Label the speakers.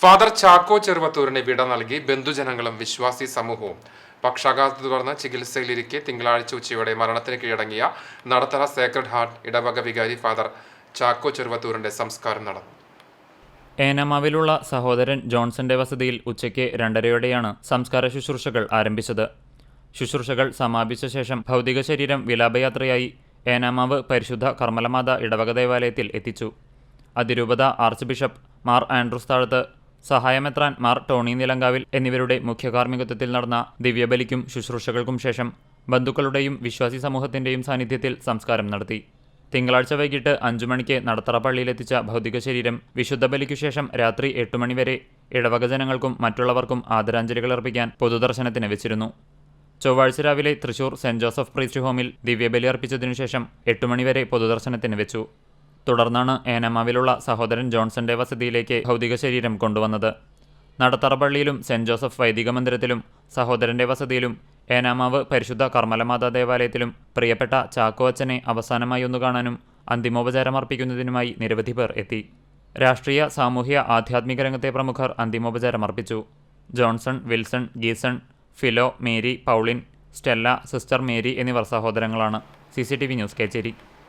Speaker 1: Father Chacko ചെറുവത്തൂരിന് വിട നൽകി ബന്ധുജനങ്ങളും വിശ്വാസി സമൂഹവും. പക്ഷാഘാതത്തെ തുടർന്ന് ചികിത്സയിലിരിക്കെ തിങ്കളാഴ്ച ഉച്ചയോടെ മരണത്തിന് കീഴടങ്ങിയ നടത്തറ സേക്രഡ് ഹാർട്ട് ഇടവക വികാരി ഫാദർ ചാക്കോ ചെറുവത്തൂരിന്റെ സംസ്കാരം നടന്നു.
Speaker 2: ഏനമാവിലുള്ള സഹോദരൻ ജോൺസന്റെ വസതിയിൽ ഉച്ചയ്ക്ക് രണ്ടരയോടെയാണ് സംസ്കാര ശുശ്രൂഷകൾ ആരംഭിച്ചത്. ശുശ്രൂഷകൾ സമാപിച്ച ശേഷം ഭൗതിക ശരീരം വിലാപയാത്രയായി ഏനാമാവ് പരിശുദ്ധ കർമ്മലമാത ഇടവക ദേവാലയത്തിൽ എത്തിച്ചു. അതിരൂപത ആർച്ച് ബിഷപ്പ് മാർ ആൻഡ്രൂസ് താഴത്ത് സഹായമെത്രാൻ മാർ ടോണി നിലങ്കാവിൽ എന്നിവരുടെ മുഖ്യ കാർമ്മികത്വത്തിൽ നടന്ന ദിവ്യബലിക്കും ശുശ്രൂഷകൾക്കും ശേഷം ബന്ധുക്കളുടെയും വിശ്വാസി സമൂഹത്തിന്റെയും സാന്നിധ്യത്തിൽ സംസ്കാരം നടത്തി. തിങ്കളാഴ്ച വൈകിട്ട് അഞ്ചു മണിക്ക് നടത്തറ പള്ളിയിലെത്തിച്ച ഭൗതിക ശരീരം വിശുദ്ധ ബലിക്കു ശേഷം രാത്രി എട്ട് മണിവരെ ഇടവക ജനങ്ങൾക്കും മറ്റുള്ളവർക്കും ആദരാഞ്ജലികൾ അർപ്പിക്കാൻ പൊതുദർശനത്തിന് വെച്ചിരുന്നു. ചൊവ്വാഴ്ച രാവിലെ തൃശൂർ സെന്റ് ജോസഫ് പ്രീസ്റ്റ് ഹോമിൽ ദിവ്യബലി അർപ്പിച്ചതിനുശേഷം എട്ട് മണിവരെ പൊതുദർശനത്തിന് വെച്ചു. തുടർന്നാണ് ഏനമാവിലുള്ള സഹോദരൻ ജോൺസന്റെ വസതിയിലേക്ക് ഭൗതിക ശരീരം കൊണ്ടുവന്നത്. നടത്തറപ്പള്ളിയിലും സെന്റ് ജോസഫ് വൈദിക മന്ദിരത്തിലും സഹോദരന്റെ വസതിയിലും ഏനാമാവ് പരിശുദ്ധ കർമ്മലമാതാ ദേവാലയത്തിലും പ്രിയപ്പെട്ട ചാക്കോ അച്ഛനെ അവസാനമായി ഒന്നു കാണാനും അന്തിമോപചാരം അർപ്പിക്കുന്നതിനുമായി നിരവധി പേർ എത്തി. രാഷ്ട്രീയ സാമൂഹ്യ ആധ്യാത്മിക രംഗത്തെ പ്രമുഖർ അന്തിമോപചാരം അർപ്പിച്ചു. Johnson Wilson Geeson Philo Mary Pauline Stella sister Mary എന്നിവർ സഹോദരങ്ങളാണ്. C news Kecheri.